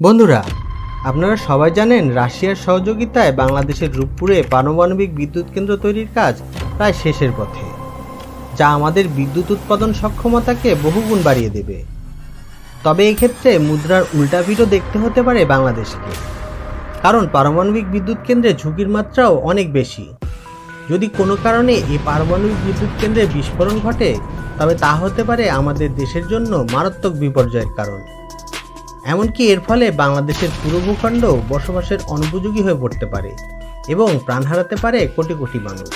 বন্ধুরা, আপনারা সবাই জানেন রাশিয়ার সহযোগিতায় বাংলাদেশের রূপপুরে পারমাণবিক বিদ্যুৎ কেন্দ্র তৈরির কাজ প্রায় শেষের পথে, যা আমাদের বিদ্যুৎ উৎপাদন সক্ষমতাকে বহুগুণ বাড়িয়ে দেবে। তবে এক্ষেত্রে মুদ্রার উল্টাপিটও দেখতে হতে পারে বাংলাদেশকে, কারণ পারমাণবিক বিদ্যুৎ কেন্দ্রে ঝুঁকির মাত্রাও অনেক বেশি। যদি কোনো কারণে এই পারমাণবিক বিদ্যুৎ কেন্দ্রে বিস্ফোরণ ঘটে, তবে তা হতে পারে আমাদের দেশের জন্য মারাত্মক বিপর্যয়ের কারণ। এমনকি এর ফলে বাংলাদেশের পুরো ভূখণ্ড বসবাসের অনুপযোগী হয়ে পড়তে পারে এবং প্রাণ হারাতে পারে কোটি কোটি মানুষ।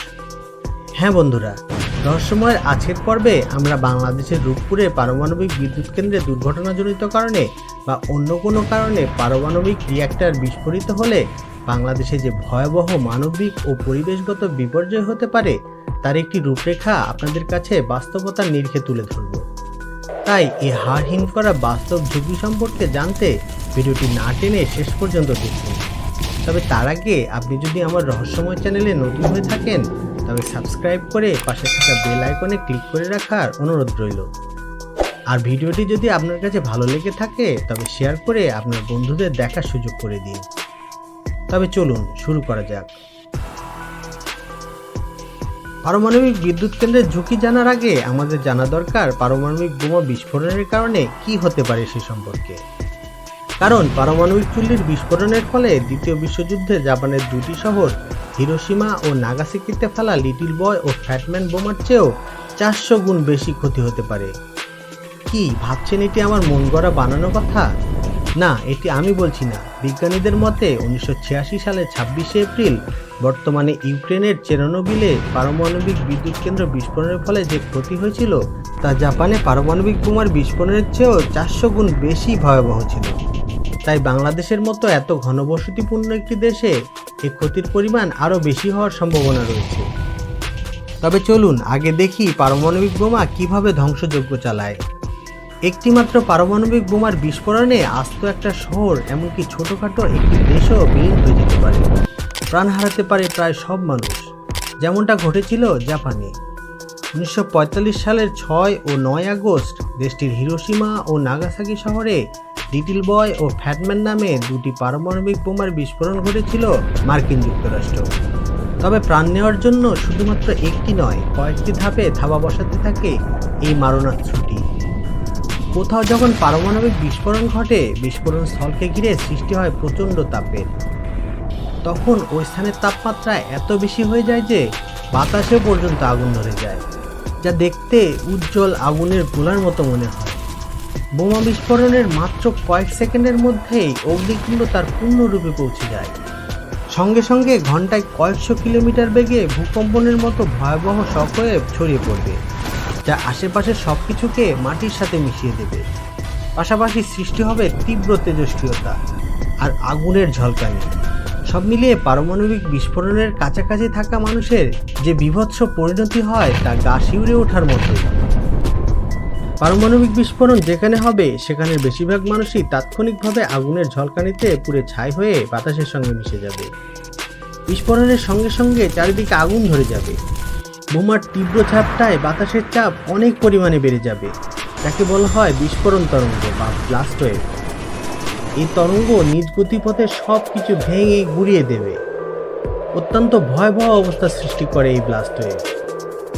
হ্যাঁ বন্ধুরা, রহস্যময়ের আজকের পর্বে আমরা বাংলাদেশের রূপপুরে পারমাণবিক বিদ্যুৎ কেন্দ্রে দুর্ঘটনাজনিত কারণে বা অন্য কোনো কারণে পারমাণবিক রিয়্যাক্টর বিস্ফোরিত হলে বাংলাদেশে যে ভয়াবহ মানবিক ও পরিবেশগত বিপর্যয় হতে পারে, তার একটি রূপরেখা আপনাদের কাছে বাস্তবতার নিরিখে তুলে ধরব। তাই এই হাড় হিম করা বাস্তব ঝুঁকি সম্পর্কে জানতে ভিডিওটি না টেনে শেষ পর্যন্ত দেখুন। তবে তার আগে আপনি যদি আমার রহস্যময় চ্যানেলে নতুন হয়ে থাকেন, তবে সাবস্ক্রাইব করে পাশে থাকা বেল আইকনে ক্লিক করে রাখার অনুরোধ রইল। আর ভিডিওটি যদি আপনার কাছে ভালো লেগে থাকে, তবে শেয়ার করে আপনার বন্ধুদের দেখার সুযোগ করে দিন। তবে চলুন, শুরু করা যাক। পারমাণবিক বিদ্যুৎ কেন্দ্রের ঝুঁকি জানার আগে আমাদের জানা দরকার পারমাণবিক বোমা বিস্ফোরণের কারণে কি হতে পারে সে সম্পর্কে। কারণ পারমাণবিক চুল্লির বিস্ফোরণের ফলে দ্বিতীয় বিশ্বযুদ্ধে জাপানের দুটি শহর হিরোসীমা ও নাগাসাকিতে ফেলা লিটিল বয় ও ফ্যাটম্যান বোমার চেয়েও চারশো গুণ বেশি ক্ষতি হতে পারে। কি ভাবছেন এটি আমার মন গড়া বানানো কথা? না, এটি আমি বলছি না। বিজ্ঞানীদের মতে, উনিশশো ছিয়াশি সালে ছাব্বিশে এপ্রিল বর্তমানে ইউক্রেনের চেরনোবিলে পারমাণবিক বিদ্যুৎ কেন্দ্র বিস্ফোরণের ফলে যে ক্ষতি হয়েছিল, তা জাপানে পারমাণবিক বোমার বিস্ফোরণের চেয়েও চারশো গুণ বেশি ভয়াবহ ছিল। তাই বাংলাদেশের মতো এত ঘনবসতিপূর্ণ একটি দেশে এই ক্ষতির পরিমাণ আরও বেশি হওয়ার সম্ভাবনা রয়েছে। তবে চলুন, আগে দেখি পারমাণবিক বোমা কীভাবে ধ্বংসযজ্ঞ চালায়। একটিমাত্র পারমাণবিক বোমার বিস্ফোরণে আস্ত একটা শহর, এমনকি ছোটোখাটো একটি দেশও বিলীন হয়ে যেতে পারে। প্রাণ হারাতে পারে প্রায় সব মানুষ, যেমনটা ঘটেছিল জাপানে। উনিশশো পঁয়তাল্লিশ সালের ছয় ও নয় আগস্ট দেশটির হিরোসীমা ও নাগাসাকি শহরে লিটিল বয় ও ফ্যাটম্যান নামে দুটি পারমাণবিক বোমার বিস্ফোরণ ঘটেছিল মার্কিন যুক্তরাষ্ট্র। তবে প্রাণ নেওয়ার জন্য শুধুমাত্র একটি নয়, কয়েকটি ধাপে থাবা বসাতে থাকে এই মারণাস্ত্রটি। কোথাও যখন পারমাণবিক বিস্ফোরণ ঘটে, বিস্ফোরণ স্থলকে ঘিরে সৃষ্টি হয় প্রচণ্ড তাপের। তখন ওই স্থানের তাপমাত্রা এত বেশি হয়ে যায় যে বাতাসে পর্যন্ত আগুন ধরে যায়, যা দেখতে উজ্জ্বল আগুনের গোলার মতো মনে হয়। বোমা বিস্ফোরণের মাত্র কয়েক সেকেন্ডের মধ্যেই অগ্নিকুণ্ড তার পূর্ণরূপে পৌঁছে যায়। সঙ্গে সঙ্গে ঘন্টায় কয়েকশো কিলোমিটার বেগে ভূকম্পনের মতো ভয়াবহ শকওয়েভ ছড়িয়ে পড়বে। যা আশেপাশের সব কিছুকে মাটির সাথে মিশিয়ে দেবে। পাশাপাশি সৃষ্টি হবে তীব্র তেজস্ক্রিয়তা আর আগুনের ঝলকানি। সব মিলিয়ে পারমাণবিক বিস্ফোরণের কাছাকাছি থাকা মানুষের যে বিভৎস পরিণতি হয়, তা গা শিউরে ওঠার মতোই। পারমাণবিক বিস্ফোরণ যেখানে হবে সেখানে বেশিরভাগ মানুষই তাৎক্ষণিকভাবে আগুনের ঝলকানিতে পুড়ে ছাই হয়ে বাতাসের সঙ্গে মিশে যাবে। বিস্ফোরণের সঙ্গে সঙ্গে চারিদিকে আগুন ধরে যাবে। বোমার তীব্র চাপটায় বাতাসের চাপ অনেক পরিমাণে বেড়ে যাবে। যাকে বলা হয় বিস্ফোরণ তরঙ্গ বা ব্লাস্ট ওয়েভ। এই তরঙ্গ নিজ গতিপথে সব কিছু ভেঙে গুড়িয়ে দেবে। অত্যন্ত ভয়াবহ অবস্থা সৃষ্টি করে এই ব্লাস্ট ওয়েভ।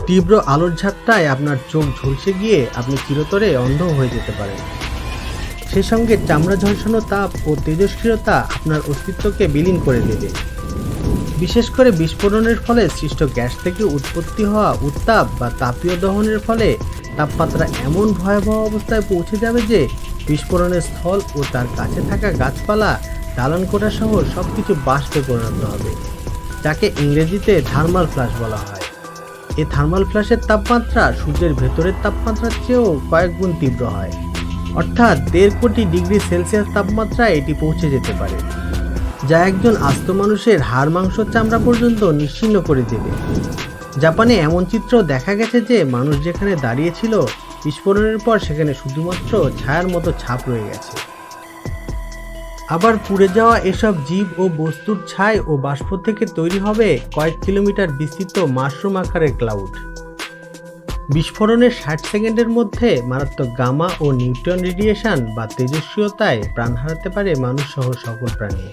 তীব্র আলোর ঝাপটায় আপনার চোখ ঝলসে গিয়ে আপনি চিরতরে অন্ধ হয়ে যেতে পারেন। সে সঙ্গে চামড়া ঝলসানো তাপ ও তেজস্ক্রিয়তা আপনার অস্তিত্বকে বিলীন করে দেবে। বিশেষ করে বিস্ফোরণের ফলে সৃষ্ট গ্যাস থেকে উৎপত্তি হওয়া উত্তাপ বা তাপীয় দহনের ফলে তাপমাত্রা এমন ভয়াবহ অবস্থায় পৌঁছে যাবে যে বিস্ফোরণের স্থল ও তার কাছে থাকা গাছপালা, দালান কোটা সহ সব কিছু বাষ্পে পরিণত হবে, যাকে ইংরেজিতে থার্মাল ফ্ল্যাশ বলা হয়। এই থার্মাল ফ্ল্যাশের তাপমাত্রা সূর্যের ভেতরের তাপমাত্রার চেয়েও কয়েক গুণ তীব্র হয়। অর্থাৎ দেড় কোটি ডিগ্রি সেলসিয়াস তাপমাত্রায় এটি পৌঁছে যেতে পারে। যা একজন আস্ত মানুষের হাড় মাংস চামড়া পর্যন্ত নিশ্চিহ্ন করে দেবে। জাপানে এমন চিত্র দেখা গেছে যে মানুষ যেখানে দাঁড়িয়েছিল, বিস্ফোরণের পর সেখানে শুধুমাত্র ছায়ার মতো ছাপ রয়ে গেছে। আবার পুড়ে যাওয়া এসব জীব ও বস্তুর ছাই ও বাষ্প থেকে তৈরি হবে কয়েক কিলোমিটার বিস্তৃত মাশরুম আকারের ক্লাউড। বিস্ফোরণের ষাট সেকেন্ডের মধ্যে মারাত্মক গামা ও নিউট্রন রেডিয়েশন বা তেজস্ক্রিয়তায় প্রাণ হারাতে পারে মানুষ সহ সকল প্রাণী।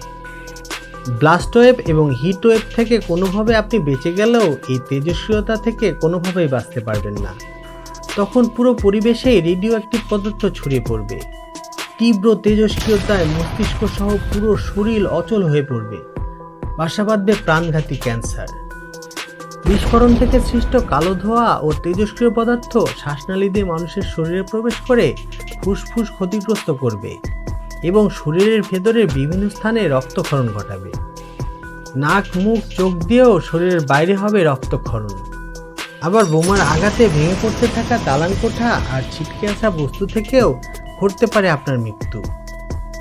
ব্লাস্ট ওয়েভ এবং হিট ওয়েভ থেকে কোনোভাবে আপনি বেঁচে গেলেও এই তেজস্ক্রিয়তা থেকে কোনোভাবেই বাঁচতে পারবেন না। তখন পুরো পরিবেশেই রেডিও অ্যাক্টিভ পদার্থ ছড়িয়ে পড়বে। তীব্র তেজস্ক্রিয়তায় মস্তিষ্ক সহ পুরো শরীর অচল হয়ে পড়বে। বাসা বাঁধবে প্রাণঘাতী ক্যান্সার। বিস্ফোরণ থেকে সৃষ্ট কালো ধোঁয়া ও তেজস্ক্রিয় পদার্থ শ্বাসনালী দিয়ে মানুষের শরীরে প্রবেশ করে ফুসফুস ক্ষতিগ্রস্ত করবে। এবং শরীরের ভেতরে বিভিন্ন স্থানে রক্তক্ষরণ ঘটাবে। নাক, মুখ, চোখ দিয়েও শরীরের বাইরে হবে রক্তক্ষরণ। আবার বোমার আঘাতে ভেঙে পড়তে থাকা দালান কোঠা আর ছিটকে আসা বস্তু থেকেও ঘটতে পারে আপনার মৃত্যু।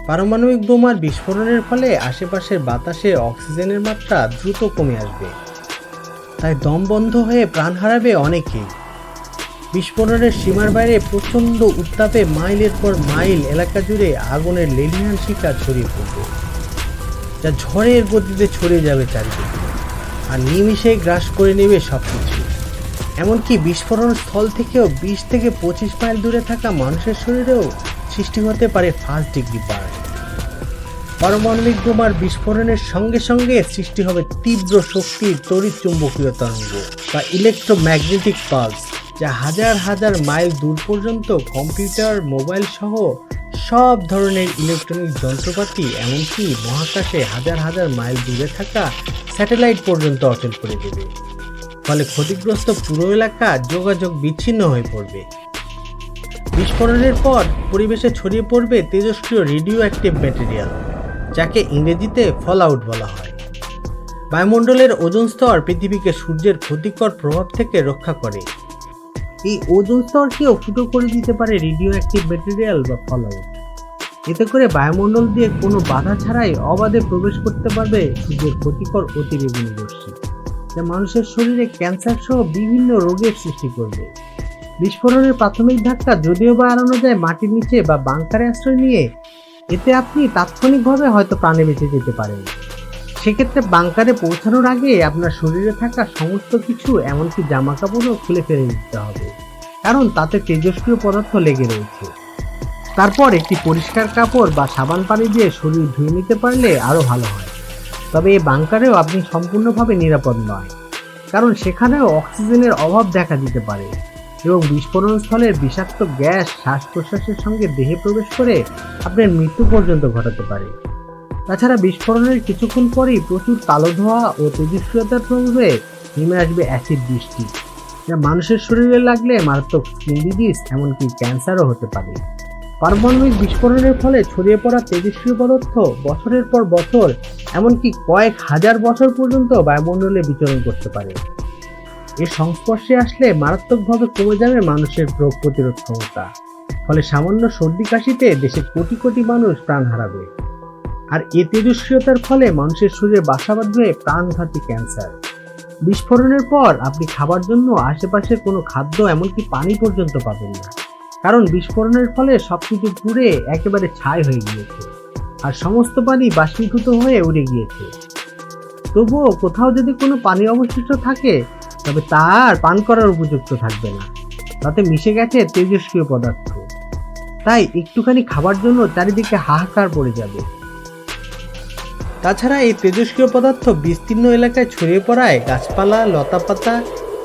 পারমাণবিক বোমার বিস্ফোরণের ফলে আশেপাশের বাতাসে অক্সিজেনের মাত্রা দ্রুত কমে আসবে। তাই দম বন্ধ হয়ে প্রাণ হারাবে অনেকেই। বিস্ফোরণের সীমার বাইরে প্রচণ্ড উত্তাপে মাইলের পর মাইল এলাকা জুড়ে আগুনের লেলিহান শিকা ছড়িয়ে পড়বে যা ঝড়ের গতিতে ছড়িয়ে যাবে চারিদিকে। আর নিমিষে গ্রাস করে নেবে সব কিছু এমনকি বিস্ফোরণ স্থল থেকেও বিশ থেকে পঁচিশ মাইল দূরে থাকা মানুষের শরীরেও সৃষ্টি হতে পারে ফার্স্ট ডিগ্রি বার্ন পারমাণবিক বোমার বিস্ফোরণের সঙ্গে সঙ্গে সৃষ্টি হবে তীব্র শক্তির তড়িৎ চুম্বকীয় তরঙ্গ বা ইলেকট্রোম্যাগনেটিক পালস। যা হাজার হাজার মাইল দূর পর্যন্ত কম্পিউটার, মোবাইল সহ সব ধরনের ইলেকট্রনিক যন্ত্রপাতি, এমনকি মহাকাশে হাজার হাজার মাইল দূরে থাকা স্যাটেলাইট পর্যন্ত অচল করে দেবে। ফলে ক্ষতিগ্রস্ত পুরো এলাকা যোগাযোগ বিচ্ছিন্ন হয়ে পড়বে। বিস্ফোরণের পর পরিবেশে ছড়িয়ে পড়বে তেজস্ক্রিয় রেডিও অ্যাক্টিভ ম্যাটেরিয়াল, যাকে ইংরেজিতে ফল আউট বলা হয়। বায়ুমণ্ডলের ওজন স্তর পৃথিবীকে সূর্যের ক্ষতিকর প্রভাব থেকে রক্ষা করে। এই ওজোন স্তরকেও ফুটো করে দিতে পারে রেডিও অ্যাক্টিভ ম্যাটেরিয়াল বা ফল আউট এতে করে বায়ুমণ্ডল দিয়ে কোনো বাধা ছাড়াই অবাধে প্রবেশ করতে পারবে সূর্যের ক্ষতিকর অতিবেগুনি রশ্মি যা মানুষের শরীরে ক্যান্সার সহ বিভিন্ন রোগের সৃষ্টি করবে। বিস্ফোরণের প্রাথমিক ধাক্কা যদিও বা এড়ানো যায় মাটির নিচে বা বাংকারে আশ্রয় নিয়ে, এতে আপনি তাৎক্ষণিকভাবে হয়তো প্রাণে বেঁচে যেতে পারেন। সেক্ষেত্রে বাংকারে পৌঁছানোর আগে আপনার শরীরে থাকা সমস্ত কিছু, এমনকি জামা কাপড়ও খুলে ফেলে দিতে হবে। কারণ তাতে তেজস্ক্রিয় পদার্থ লেগে রয়েছে। তারপর একটি পরিষ্কার কাপড় বা সাবান পানি দিয়ে শরীর ধুয়ে নিতে পারলে আরও ভালো হয়। তবে এই বাংকারেও আপনি সম্পূর্ণভাবে নিরাপদ নয়। কারণ সেখানেও অক্সিজেনের অভাব দেখা দিতে পারে এবং বিস্ফোরণ স্থলের বিষাক্ত গ্যাস শ্বাস প্রশ্বাসের সঙ্গে দেহে প্রবেশ করে আপনার মৃত্যু পর্যন্ত ঘটাতে পারে। তাছাড়া বিস্ফোরণের কিছুক্ষণ পরেই প্রচুর কালো ধোঁয়া ও তেজস্ক্রিয়তার প্রভাবে নেমে আসবে অ্যাসিড বৃষ্টি, যা মানুষের শরীরে লাগলে মারাত্মক স্কিন ডিজিজ এমনকি ক্যান্সারও হতে পারে। পারমাণবিক বিস্ফোরণের ফলে ছড়িয়ে পড়া তেজস্ক্রিয় পদার্থ বছরের পর বছর, এমনকি কয়েক হাজার বছর পর্যন্ত বায়ুমণ্ডলে বিচরণ করতে পারে। এর সংস্পর্শে আসলে মারাত্মকভাবে কমে যাবে মানুষের রোগ প্রতিরোধ ক্ষমতা, ফলে সামান্য সর্দি কাশিতে দেশের কোটি কোটি মানুষ প্রাণ হারাবে। আর এ তেজস্ক্রিয়তার ফলে মানুষের শরীরে বাসা বাঁধবে প্রাণঘাতী ক্যান্সার। বিস্ফোরণের পর আপনি খাবার জন্য আশেপাশের কোনো খাদ্য এমনকি পানি পর্যন্ত পাবেন না। কারণ বিস্ফোরণের ফলে সবকিছু পুড়ে একেবারে ছাই হয়ে গিয়েছে আর সমস্ত পানি বাষ্পীভূত হয়ে উড়ে গিয়েছে। তবুও কোথাও যদি কোনো পানি অবশিষ্ট থাকে, তবে তা আর পান করার উপযুক্ত থাকবে না। তাতে মিশে গেছে তেজস্ক্রিয় পদার্থ। তাই একটুখানি খাবার জন্য চারিদিকে হাহাকার পড়ে যাবে। তাছাড়া এই তেজস্ক্রিয় পদার্থ বিস্তীর্ণ এলাকায় ছড়িয়ে পড়ায় গাছপালা, লতাপাতা,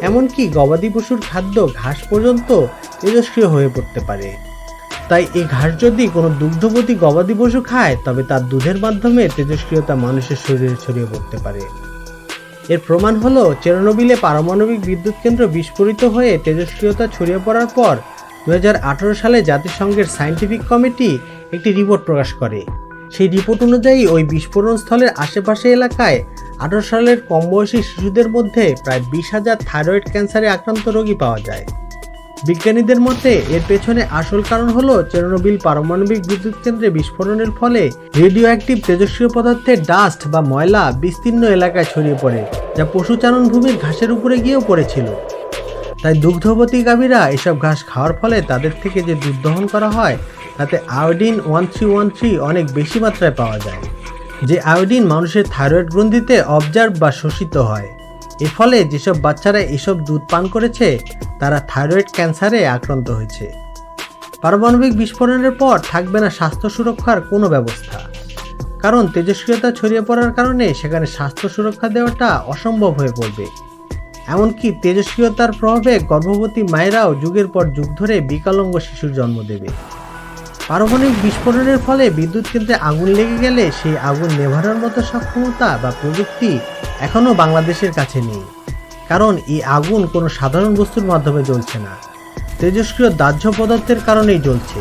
এমনকি গবাদি পশুর খাদ্য ঘাস পর্যন্ত তেজস্ক্রিয় হয়ে পড়তে পারে। তাই এই ঘাস যদি কোনো দুগ্ধবতী গবাদি পশু খায়, তবে তার দুধের মাধ্যমে তেজস্ক্রিয়তা মানুষের শরীরে ছড়িয়ে পড়তে পারে। এর প্রমাণ হলো, চেরনোবিলে পারমাণবিক বিদ্যুৎ কেন্দ্র বিস্ফোরিত হয়ে তেজস্ক্রিয়তা ছড়িয়ে পড়ার পর দু হাজার আঠেরো সালে জাতিসংঘের সায়েন্টিফিক কমিটি একটি রিপোর্ট প্রকাশ করে। সেই রিপোর্ট অনুযায়ী ওই বিস্ফোরণ স্থলের আশেপাশে এলাকায় আঠারো সালের কম বয়সী শিশুদের মধ্যে প্রায় বিশ হাজার থাইরয়েড ক্যান্সারে আক্রান্ত রোগী পাওয়া যায়। বিজ্ঞানীদের মতে, এর পেছনে আসল কারণ হলো চেরনোবিল পারমাণবিক বিদ্যুৎ কেন্দ্রে বিস্ফোরণের ফলে রেডিও অ্যাক্টিভ তেজস্ক্রিয় পদার্থের ডাস্ট বা ময়লা বিস্তীর্ণ এলাকায় ছড়িয়ে পড়ে, যা পশুচারণ ভূমির ঘাসের উপরে গিয়েও পড়েছিল। তাই দুগ্ধবতী গাভীরা এসব ঘাস খাওয়ার ফলে তাদের থেকে যে দুধ দহন করা হয়, তাতে iodine one three one three অনেক বেশি মাত্রায় পাওয়া যায়, যে আয়োডিন মানুষের থাইরয়েড গ্রন্থিতে অবজার্ভ বা শোষিত হয়। এর ফলে যেসব বাচ্চারা এসব দুধ পান করেছে, তারা থাইরয়েড ক্যান্সারে আক্রান্ত হয়েছে। পারমাণবিক বিস্ফোরণের পর থাকবে না স্বাস্থ্য সুরক্ষার কোনো ব্যবস্থা, কারণ তেজস্ক্রিয়তা ছড়িয়ে পড়ার কারণে সেখানে স্বাস্থ্য সুরক্ষা দেওয়াটা অসম্ভব হয়ে পড়বে। এমনকি তেজস্ক্রিয়তার প্রভাবে গর্ভবতী মায়েরাও যুগের পর যুগ ধরে বিকলাঙ্গ শিশুর জন্ম দেবে। পারমাণবিক বিস্ফোরণের ফলে বিদ্যুৎ কেন্দ্রে আগুন লেগে গেলে সেই আগুন নেভানোর মতো সক্ষমতা বা প্রযুক্তি এখনও বাংলাদেশের কাছে নেই। কারণ এই আগুন কোনো সাধারণ বস্তুর মাধ্যমে জ্বলছে না। তেজস্ক্রিয় দাহ্য পদার্থের কারণেই জ্বলছে।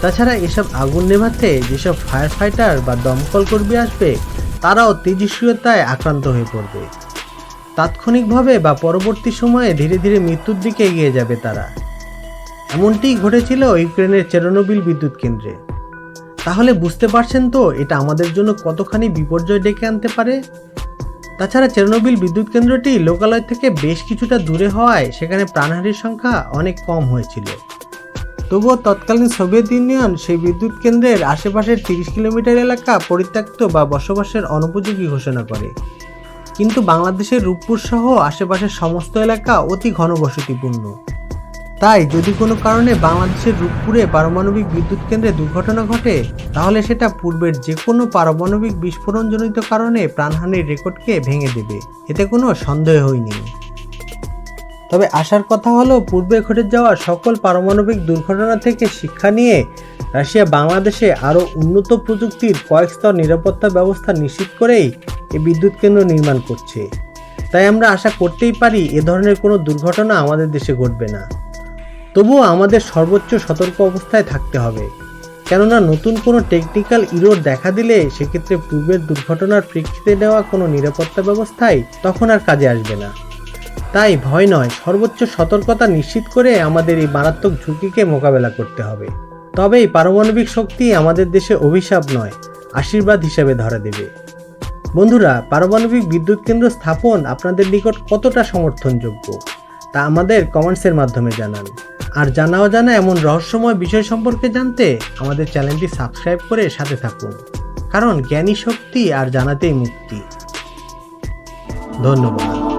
তাছাড়া এসব আগুন নেভাতে যেসব ফায়ার ফাইটার বা দমকল কর্মী আসবে, তারাও তেজস্ক্রিয়তায় আক্রান্ত হয়ে পড়বে। তাৎক্ষণিকভাবে বা পরবর্তী সময়ে ধীরে ধীরে মৃত্যুর দিকে এগিয়ে যাবে তারা। এমনটিই ঘটেছিল ইউক্রেনের চেরনোবিল বিদ্যুৎ কেন্দ্রে। তাহলে বুঝতে পারছেন তো এটা আমাদের জন্য কতখানি বিপর্যয় ডেকে আনতে পারে? তাছাড়া চেরনোবিল বিদ্যুৎ কেন্দ্রটি লোকালয় থেকে বেশ কিছুটা দূরে হওয়ায় সেখানে প্রাণহানির সংখ্যা অনেক কম হয়েছিল। তবুও তৎকালীন সোভিয়েত ইউনিয়ন সেই বিদ্যুৎ কেন্দ্রের আশেপাশের তিরিশ কিলোমিটার এলাকা পরিত্যক্ত বা বসবাসের অনুপযোগী ঘোষণা করে। কিন্তু বাংলাদেশের রূপপুর সহ আশেপাশের সমস্ত এলাকা অতি ঘনবসতিপূর্ণ। তাই যদি কোনো কারণে বাংলাদেশের রূপপুরে পারমাণবিক বিদ্যুৎ কেন্দ্রে দুর্ঘটনা ঘটে, তাহলে সেটা পূর্বের যে কোনো পারমাণবিক বিস্ফোরণজনিত কারণে প্রাণহানির রেকর্ডকে ভেঙে দেবে। এতে কোনো সন্দেহই নেই তবে আসার কথা হলো, পূর্বে ঘটে যাওয়া সকল পারমাণবিক দুর্ঘটনা থেকে শিক্ষা নিয়ে রাশিয়া বাংলাদেশে আরও উন্নত প্রযুক্তির কয়েক স্তর নিরাপত্তা ব্যবস্থা নিশ্চিত করেই এই বিদ্যুৎ কেন্দ্র নির্মাণ করছে। তাই আমরা আশা করতেই পারি এ ধরনের কোনো দুর্ঘটনা আমাদের দেশে ঘটবে না। তবুও আমাদের সর্বোচ্চ সতর্ক অবস্থায় থাকতে হবে। কেননা নতুন কোনো টেকনিক্যাল ইরোর দেখা দিলে সেক্ষেত্রে পূর্বের দুর্ঘটনার প্রেক্ষিতে নেওয়া কোনো নিরাপত্তা ব্যবস্থাই তখন আর কাজে আসবে না। তাই ভয় নয়, সর্বোচ্চ সতর্কতা নিশ্চিত করে আমাদের এই মারাত্মক ঝুঁকিকে মোকাবেলা করতে হবে। তবেই পারমাণবিক শক্তি আমাদের দেশে অভিশাপ নয়, আশীর্বাদ হিসেবে ধরা দেবে। বন্ধুরা, পারমাণবিক বিদ্যুৎ কেন্দ্র স্থাপন আপনাদের নিকট কতটা সমর্থনযোগ্য? তা আমাদের কমেন্টসের মাধ্যমে জানান। আর জানা এমন রহস্যময় বিষয় সম্পর্কে জানতে আমাদের চ্যানেলটি সাবস্ক্রাইব করে সাথে থাকুন। কারণ জ্ঞানী শক্তি আর জানাতেই মুক্তি। ধন্যবাদ।